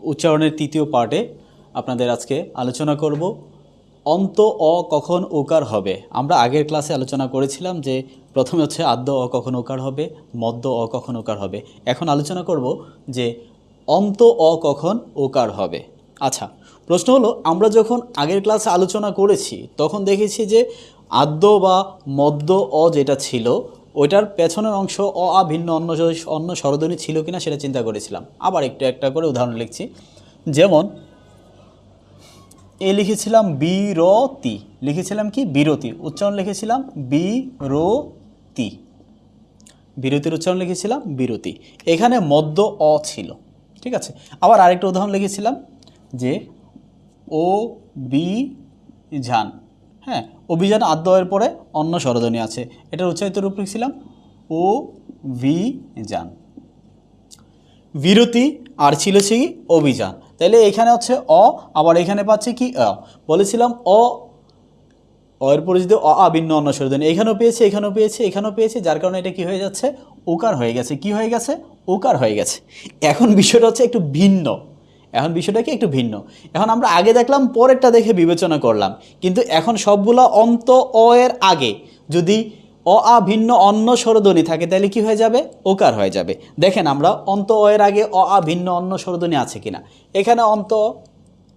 উচ্চারণের তৃতীয় পার্টে আপনাদের আজকে আলোচনা করব, অন্ত অ কখন ওকার হবে? আমরা আগের ক্লাসে আলোচনা করেছিলাম যে প্রথমে হচ্ছে আদ্য অ কখন ওকার হবে, মদ্য অ কখন ওকার হবে। এখন আলোচনা করব যে অন্ত অ কখন ওকার হবে। আচ্ছা প্রশ্ন হলো, আমরা যখন আগের ক্লাসে আলোচনা করেছি, তখন দেখেছি যে আদ্য বা মদ্য অ যেটা ছিল ওইটার পেছনের অংশ অ আ ভিন্ন অন্য অন্য স্বরধ্বনি ছিল কিনা সেটা চিন্তা করেছিলাম। আবার একটু একটা করে উদাহরণ লিখছি। যেমন, এ লিখেছিলাম বিরতি। লিখেছিলাম কি? বিরতি। উচ্চারণ লিখেছিলাম বিরতি। বিরতির উচ্চারণ লিখেছিলাম বিরতি। এখানে মদ্য অ ছিল। ঠিক আছে? আবার আরেকটা উদাহরণ লিখেছিলাম যে ও বি ঝান হ্যাঁ অভিযান আদ্যয়ের পরে অন্য স্বরধ্বনি আছে। এটার উচ্চারিত রূপ লিখছিলাম। ও ভি যান। বিরতি, আর ছিল সে অভিযান। তাহলে এখানে হচ্ছে অ, আবার এখানে পাচ্ছে কি অ। বলেছিলাম অ অ এর পরে যদি অ, আ ভিন্ন অন্য স্বরধ্বনি। এখানেও পেয়েছে এখানেও পেয়েছে এখানেও পেয়েছে, যার কারণে এটা কি হয়ে যাচ্ছে? ওকার হয়ে গেছে। কি হয়ে গেছে? ওকার হয়ে গেছে। এখন বিষয়টা হচ্ছে একটু ভিন্ন। এখন বিষয়টা কি একটু ভিন্ন। এখন আমরা আগে দেখলাম, পরেরটা দেখে বিবেচনা করলাম। কিন্তু এখন সবগুলো অন্ত অ এর আগে। যদি অ, আ, ভিন্ন, অন্য স্বরধ্বনি থাকে, তাহলে কি হয়ে যাবে? ওকার হয়ে যাবে। দেখেন আমরা অন্ত অ এর আগে অ, আ, ভিন্ন, অন্য স্বরধ্বনি আছে কিনা। এখানে অন্ত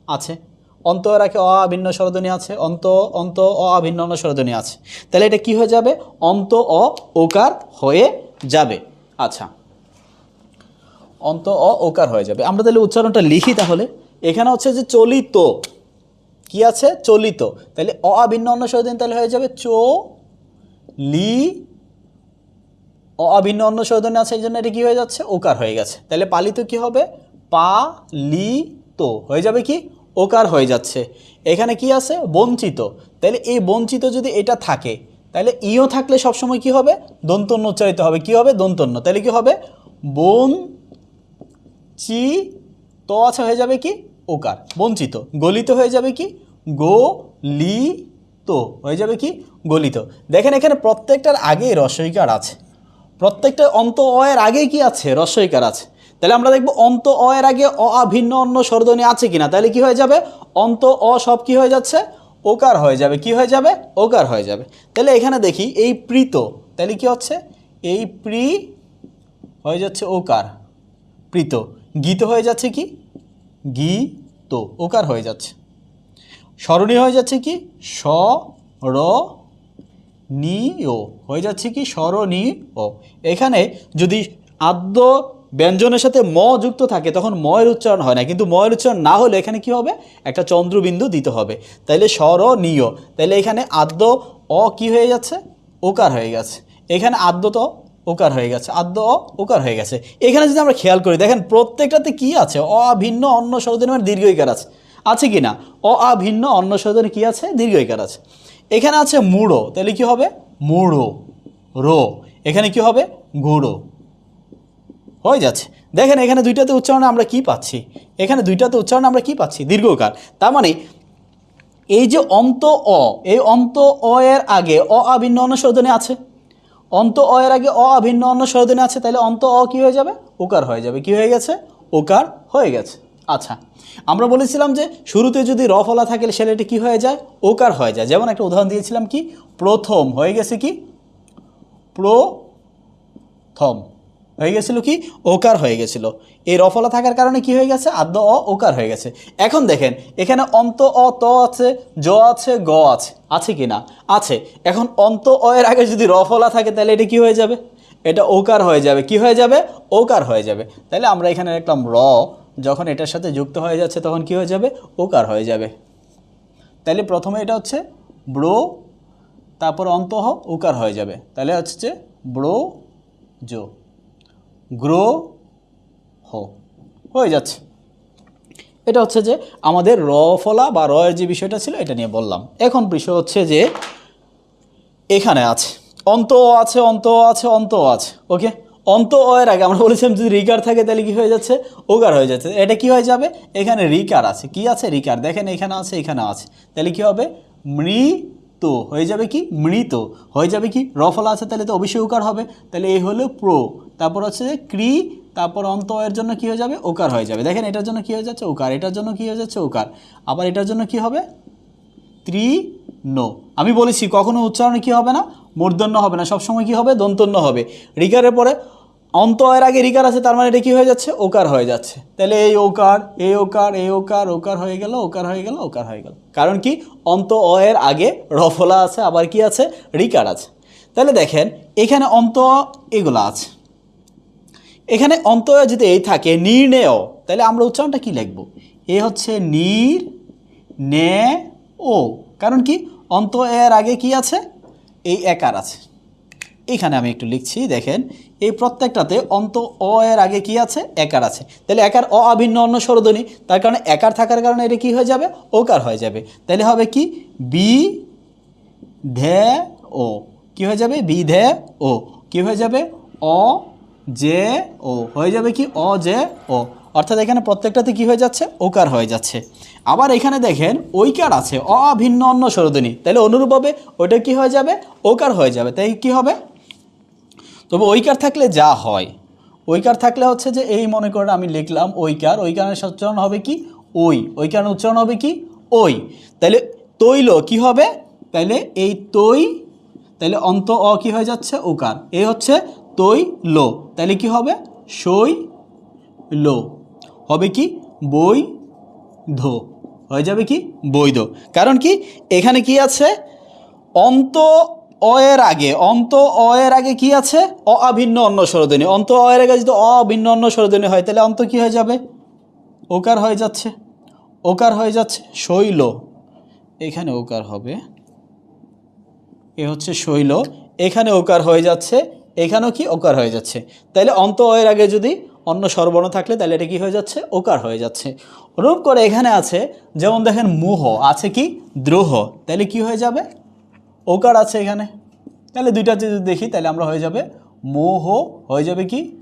আছে। অন্ত এর আগে অ, আ, ভিন্ন স্বরধ্বনি আছে। অন্ত অন্ত, অ, আ, ভিন্ন, অন্য স্বরধ্বনি আছে। তাহলে এটা কি হয়ে যাবে? অন্ত অ ওকার হয়ে যাবে। আচ্ছা। অন্ত অ ওকার হয়ে যাবে। আমরা তাহলে উচ্চারণটা লিখি তাহলে। এখানে হচ্ছে যে চলিত। কি আছে? চলিত। তাহলে অ আ ভিন্ন অন্য স্বরধ্বনি তাহলে হয়ে যাবে চো লি। অ আ ভিন্ন অন্য স্বরধ্বনি আছে, এই জন্য এটা কি হয়ে যাচ্ছে? ওকার হয়ে গেছে। তাহলে পালিত কি হবে? পা লি তো। হয়ে যাবে কি? ওকার হয়ে যাচ্ছে। এখানে কি আছে? বঞ্চিত। তাহলে এই বঞ্চিত যদি এটা থাকে, তাহলে ইও থাকলে সবসময় কি হবে? দন্তন্য উচ্চারিত হবে। কি হবে? দন্তন্য। তাহলে কি হবে? বন চি, তো আছে হয়ে যাবে কি? ওকার। বঞ্চিত। গলিত হয়ে যাবে কি? গো, লি, তো। হয়ে যাবে কি? গলিত। দেখেন এখানে প্রত্যেকটার আগেই রসইকার আছে। প্রত্যেকটা অন্ত অ এর আগেই কি আছে? রসইকার আছে। তাহলে আমরা দেখব অন্ত অ এর আগে অ ভিন্ন অন্য স্বরধ্বনি আছে কিনা। তাহলে কি হয়ে যাবে? অন্ত, অ সব কি হয়ে যাচ্ছে? ওকার হয়ে যাবে। কি হয়ে যাবে? ওকার হয়ে যাবে। তাহলে এখানে দেখি এই প্রীত। তাহলে কি হচ্ছে? এই প্রি হয়ে যাচ্ছে ওকার। প্রীত। গীত হয়ে যাচ্ছে কি? গীত। ওকার হয়ে যাচ্ছে। স্মরণীয় হয়ে যাচ্ছে কি? স র নি ও হয়ে যাচ্ছে কি? স্মরণীয় এখানে যদি আদ্য ব্যঞ্জনের সাথে ম যুক্ত থাকে, তখন ময়ের উচ্চারণ হয় না। কিন্তু ময়ের উচ্চারণ না হলে এখানে কি হবে? একটা চন্দ্রবিন্দু দিতে হবে। তাইলে স্বর স্মরণীয় তাইলে এখানে আদ্য, অ কি হয়ে যাচ্ছে? ওকার হয়ে গেছে। এখানে আদ্য তো ওকার হয়ে গেছে, আদ্য অ ওকার হয়ে গেছে। এখানে যদি আমরা খেয়াল করি, দেখেন প্রত্যেকটাতে কি আছে? অ, আ, ভিন্ন, অন্য স্বরধ্বনি মানে দীর্ঘইকার আছে। আছে কি না? অ, আ, ভিন্ন, অন্য স্বরধ্বনি কি আছে? দীর্ঘইকার আছে। এখানে আছে মুড়ো, তাহলে কি হবে? মুড়ো, রো। এখানে কি হবে? গুঁড়ো। হয়ে যাচ্ছে। দেখেন এখানে দুইটাতে উচ্চারণে আমরা কি পাচ্ছি? এখানে দুইটাতে উচ্চারণে আমরা কি পাচ্ছি? দীর্ঘকার তার মানে এই যে অন্ত অ, এই অন্ত অ এর আগে অ আভিন্ন অন্য স্বরধ্বনি আছে। অন্ত অ এর আগে অ অভিন্ন অন্য স্বরধ্বনি আছে তাহলে অন্ত অ কি হয়ে যাবে? ওকার হয়ে যাবে। কি হয়ে গেছে? ওকার হয়ে গেছে। আচ্ছা আমরা বলেছিলাম যে শুরুতে যদি র ফলা থাকে সেলেটি কি হয়ে যায়? ওকার হয়ে যায়। যেমন একটা উদাহরণ দিয়েছিলাম কি? প্রথম হয়ে গেছে কি? প্রথম। হয়ে গেছিল কি? ওকার হয়ে গেছিল। এই রফলা থাকার কারণে কি হয়ে গেছে? আদ্য অ, ওকার হয়ে গেছে। এখন দেখেন, এখানে অন্ত, অ, ত আছে, জ আছে, গ আছে। আছে কি না? আছে। এখন অন্ত, অ এর আগে যদি রফলা থাকে, তাহলে এটা কি হয়ে যাবে? এটা ওকার হয়ে যাবে। কি হয়ে যাবে? ওকার হয়ে যাবে। তাহলে আমরা এখানে দেখলাম র, যখন এটার সাথে যুক্ত হয়ে যাচ্ছে, তখন কি হয়ে যাবে? ওকার হয়ে যাবে। তাহলে প্রথমে এটা হচ্ছে ব্রো, তারপর অন্তঃ উকার হয়ে যাবে। তাহলে হচ্ছে ব্রো, জো। গ্রো হো। হয়ে যাচ্ছে। এটা হচ্ছে যে আমাদের র ফলা বা র এর যে বিষয়টা ছিল এটা নিয়ে বললাম। এখন বিষয় হচ্ছে যে এখানে আছে। অন্ত আছে অন্ত আছে অন্ত আছে। ওকে? অন্ত অ এর আগে আমরা বলেছিলাম যদি রিকার থাকে তাহলে কি হয়ে যাচ্ছে? ওগার হয়ে যাচ্ছে। এটা কি হয়ে যাবে? এখানে রিকার আছে। কি আছে? রিকার। দেখেন এখানে আছে এখানে আছে। তাহলে কি হবে? মৃত। হয়ে যাবে কি? মৃত। হয়ে যাবে কি? রফলা আছে, তাহলে তো অবশ্যই উকার হবে। তাহলে এই হলো প্রো। তারপর হচ্ছে যে ক্রি, তারপর অন্ত অ এর জন্য কি হয়ে যাবে? ওকার হয়ে যাবে। দেখেন, এটার জন্য কি হয়ে যাচ্ছে? ওকার। এটার জন্য কি হয়ে যাচ্ছে? ওকার। আবার এটার জন্য কি হবে? ত্রি নো আমি বলেছি, কখনো উচ্চারণে কি হবে না? মূর্ধন্য হবে না। সবসময় কি হবে? দন্তন্য হবে। রিকারের পরে অন্ত এর আগে রিকার আছে, তার মানে এটা কি হয়ে যাচ্ছে? ওকার হয়ে যাচ্ছে। তাহলে এই ওকার এই ওকার এই ওকার ওকার হয়ে গেল, ওকার হয়ে গেল, ওকার হয়ে গেল। কারণ কি? অন্ত অ এর আগে রফলা আছে, আবার কি আছে? রিকার আছে। তাহলে দেখেন, এখানে অন্ত এগুলো আছে। এখানে অন্তয় যদি এই থাকে, নির্ণেয়, তাহলে আমরা উচ্চারণটা কি লিখব? এ হচ্ছে নির, নে, ও। কারণ কি? অন্ত এর আগে কি আছে? এই একার আছে। এখানে আমি একটু লিখছি, দেখেন। এই প্রত্যেকটাতে অন্ত অ এর আগে কি আছে? একার আছে। তাহলে একার অ আভিন্ন অন্য স্বরধ্বনি, তার কারণে একার থাকার কারণে এটা কি হয়ে যাবে? ওকার হয়ে যাবে। তাহলে হবে কি? বি ধে ও। কি হয়ে যাবে? বি ধে ও। কি হয়ে যাবে? অ জে ও হয়ে যাবে কি, অ জে ও। অর্থাৎ এখানে প্রত্যেকটাতে কি হয়ে যাচ্ছে? ওকার হয়ে যাচ্ছে। আবার এখানে দেখেন, ঐকার আছে অ ভিন্ন অন্য স্বরধ্বনি তাহলে অনুরূপভাবে ওইটা কি হয়ে যাবে? ওকার হয়ে যাবে। তাই কি হবে? তবে ঐকার থাকলে যা হয়। ঐকার থাকলে হচ্ছে যে, এই মনে করেন আমি লিখলাম ঐকার, ঐকারের উচ্চারণ হবে কি? ওই ঐকারের উচ্চারণ হবে কি? ওই তাহলে তৈল কি হবে? তাহলে এই তৈ তাহলে অন্ত অ কি হয়ে যাচ্ছে? ওকার। এই হচ্ছে তৈ লো তাহলে কি হবে? সই লো হবে কি? বই ধো হয়ে যাবে কি? বৈধ। কারণ কি? এখানে কি আছে? অন্ত অ এর আগে। অন্ত অ এর আগে কি আছে? অ আভিন্ন অন্য স্বরধ্বনি অন্ত অ এর আগে যদি অ আভিন্ন অন্য স্বরধ্বনি হয়, তাহলে অন্ত কি হয়ে যাবে? ওকার হয়ে যাচ্ছে। ওকার হয়ে যাচ্ছে শৈল। এখানে ওকার হবে। এ হচ্ছে শৈল। এখানে ওকার হয়ে যাচ্ছে এখানেও কি ওকার হয়ে যাচ্ছে? তাহলে অন্ত অ এর আগে যদি অন্য স্বরবর্ণ থাকলে তাহলে এটা কি হয়ে যাচ্ছে? ওকার হয়ে যাচ্ছে। অনুরূপ করে এখানে আছে, যেমন দেখেন মুহ, আছে কি? দ্রোহ। তাহলে কি হয়ে যাবে? ওকার আছে এখানে। তাহলে দুইটা যদি দেখি তাহলে আমরা হয়ে যাবে মোহ, হয়ে যাবে কি?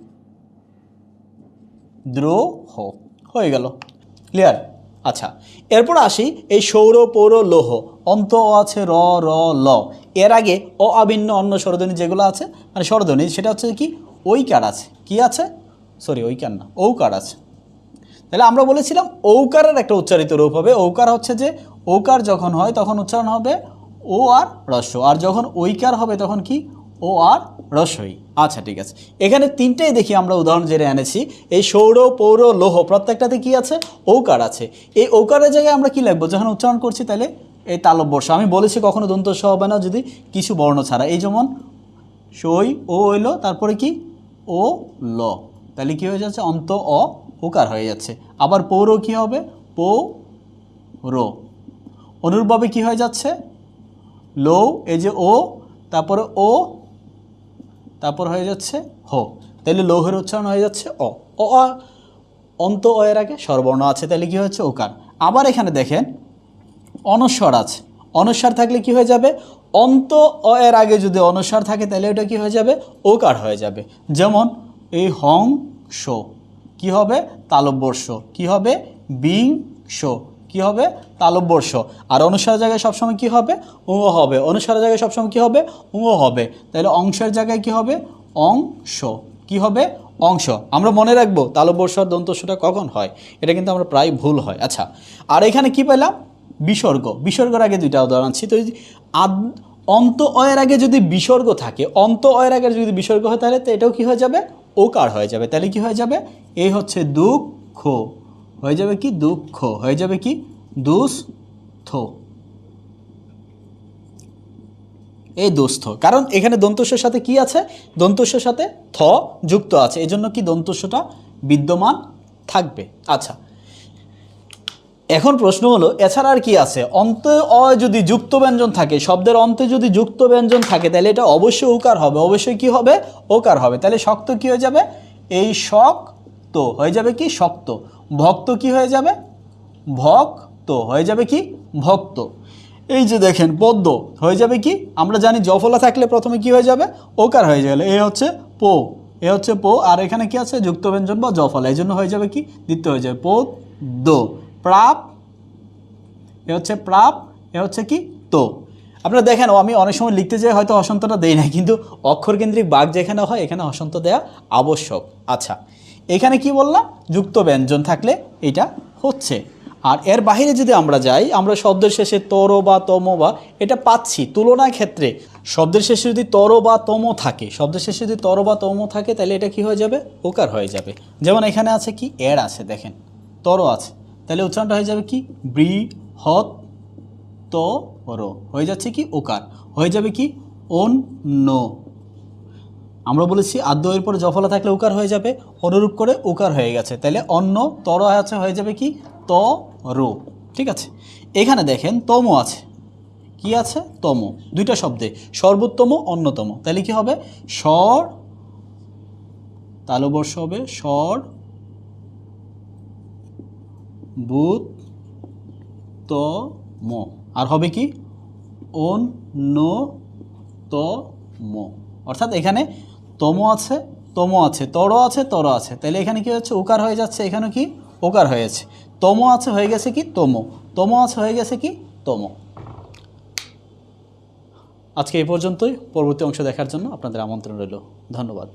দ্রোহ। হয়ে গেল। ক্লিয়ার আচ্ছা এরপর আসি এই সৌর পৌর লোহ। অন্ত আছে র র, ল। এর আগে অ আভিন্ন অন্য স্বরধ্বনি যেগুলো আছে মানে স্বরধ্বনি, সেটা হচ্ছে কি ওই কার আছে। কি আছে? সরি ওই কার না, ঔকার আছে। তাহলে আমরা বলেছিলাম ঔকারের একটা উচ্চারিত রূপ হবে। ঔকার হচ্ছে যে, ঔকার যখন হয় তখন উচ্চারণ হবে ও আর রস্য। আর যখন ঐকার হবে তখন কি? ও আর রস্যই আচ্ছা ঠিক আছে। এখানে তিনটেই দেখি আমরা উদাহরণ জেনে এনেছি। এই সৌর, পৌর, লোহ, প্রত্যেকটাতে কি আছে? ঔকার আছে। এই ঔকারের জায়গায় আমরা কি লিখব? যখন উচ্চারণ করছি তাহলে এই তালব্যর্ষ। আমি বলেছি কখনো দন্তস্ব হবে না, যদি কিছু বর্ণ ছাড়া। এই যেমন সই, ও এলো তারপরে কি? ও, ল। তাহলে কি হয়ে যাচ্ছে? অন্ত, অ ওকার হয়ে যাচ্ছে। আবার পৌর কি হবে? পৌ রো অনুরূপভাবে কি হয়ে যাচ্ছে? লো এই যে ও তারপরে ও তারপর হয়ে যাচ্ছে হ। তাহলে লৌহের উচ্চারণ হয়ে যাচ্ছে অ। অ অন্ত, অ এর আগে স্বরবর্ণ আছে তাহলে কি হচ্ছে ওকার। আবার এখানে দেখেন, অনস্বর আছে। অনস্বর থাকলে কি হয়ে যাবে? অন্ত, অ এর আগে যদি অনস্বর থাকে তাহলে ওটা কি হয়ে যাবে? ওকার হয়ে যাবে। যেমন এই হং, শো। কি হবে? তালব্যর্ষ কি হবে? বিং, শো। কি হবে? তালব্যর্ষ। আর অনুসার জায়গায় সবসময় কি হবে? উঙ হবে। অনুসার জায়গায় সবসময় কি হবে? উঙ হবে। তাহলে অংশের জায়গায় কি হবে? অংশ। কি হবে? অংশ। আমরা মনে রাখব, তালব্যর্ষ আর দন্তস্বটা কখন হয়? এটা কিন্তু আমরা প্রায় ভুল হয়। আচ্ছা আর এখানে কি পেলাম? বিসর্গ। বিসর্গের আগে দুইটা উদাহরণ আনছি। তো আদ অন্ত অয়ের আগে যদি বিসর্গ থাকে অন্ত অয়ের আগে যদি বিসর্গ হয় তাহলে তো এটাও কি হয়ে যাবে? ওকার হয়ে যাবে। তাহলে কি হয়ে যাবে? এই হচ্ছে দুঃখ। হয়ে যাবে কি দুঃখ, হয়ে যাবে কি দুস্থ। এই দুস্থ। কারণ এখানে দন্তস্যের সাথে কি আছে? দন্তস্যের সাথে থ যুক্ত আছে। এজন্য কি দন্তস্যটা বিদ্যমান থাকবে? আচ্ছা। এখন প্রশ্ন হলো, এছাড়া আর কি আছে? অন্তে অ যদি যুক্ত ব্যঞ্জন থাকে, শব্দের অন্তে যদি যুক্ত ব্যঞ্জন থাকে, তাহলে এটা অবশ্যই ওকার হবে। অবশ্যই কি হবে? ওকার হবে। তাহলে শক্ত কি হয়ে যাবে? এই শক্ত হয়ে যাবে কি শক্ত। ভক্ত কি হয়ে যাবে? ভক্ত। হয়ে যাবে কি? ভক্ত। এই যে দেখেন, পদ্ম। হয়ে যাবে কি? আমরা জানি জফলা থাকলে প্রথমে কি হয়ে যাবে? ওকার হয়ে গেলে। এ হচ্ছে পো। এ হচ্ছে পো। আর এখানে কি আছে? যুক্ত ব্যঞ্জন বা জফলা। এই জন্য হয়ে যাবে কি? দ্বিতীয় হয়ে যাবে পো প্রাপ। এ হচ্ছে প্রাপ। এ হচ্ছে কি? তো। আপনারা দেখেন আমি অনেক সময় লিখতে যাই হয়তো হসন্তটা দেই না কিন্তু অক্ষর কেন্দ্রিক বাঘ যেখানে হয়, এখানে হসন্ত দেয়া আবশ্যক। আচ্ছা। এখানে কি বললাম? যুক্ত ব্যঞ্জন থাকলে এটা হচ্ছে। আর এর বাইরে যদি আমরা যাই, আমরা শব্দের শেষে তর বা তম বা এটা পাচ্ছি তুলনার ক্ষেত্রে। শব্দের শেষে যদি তর বা তম থাকে, শব্দের শেষে যদি তর বা তম থাকে, তাহলে এটা কি হয়ে যাবে? ওকার হয়ে যাবে। যেমন এখানে আছে কি? এর আছে, দেখেন। তর আছে। তাহলে উচ্চারণটা হয়ে যাবে কি? বৃ হত ত র হয়ে যাচ্ছে কি? ওকার হয়ে যাবে কি? অন নো আমরা বলেছি, আদ্য এর পরে জফলা থাকলে উকার হয়ে যাবে, অনুরূপ করে উকার হয়ে গেছে। তাহলে অন্য তর আছে, হয়ে যাবে কি? ত, রো। ঠিক আছে? এখানে দেখেন, তম আছে। কি আছে? তম। দুইটা শব্দে। সর্বোত্তম, অন্যতম। তাহলে কি হবে? স্বর তালবর্ষ হবে স্বর বুত, ত, ম। আর হবে কি? অন নো ত, ম। অর্থাৎ এখানে তম আছে তম আছে, তর আছে তর আছে। তাহলে এখানে কি হচ্ছে? উকার হয়ে যাচ্ছে। এখানে কি? ওকার হয়েছে তম আছে, হয়ে গেছে কি? তম। তম আছে, হয়ে গেছে কি? তম। আজকে এই পর্যন্তই। পরবর্তী অংশ দেখার জন্য আপনাদের আমন্ত্রণ রইল। ধন্যবাদ।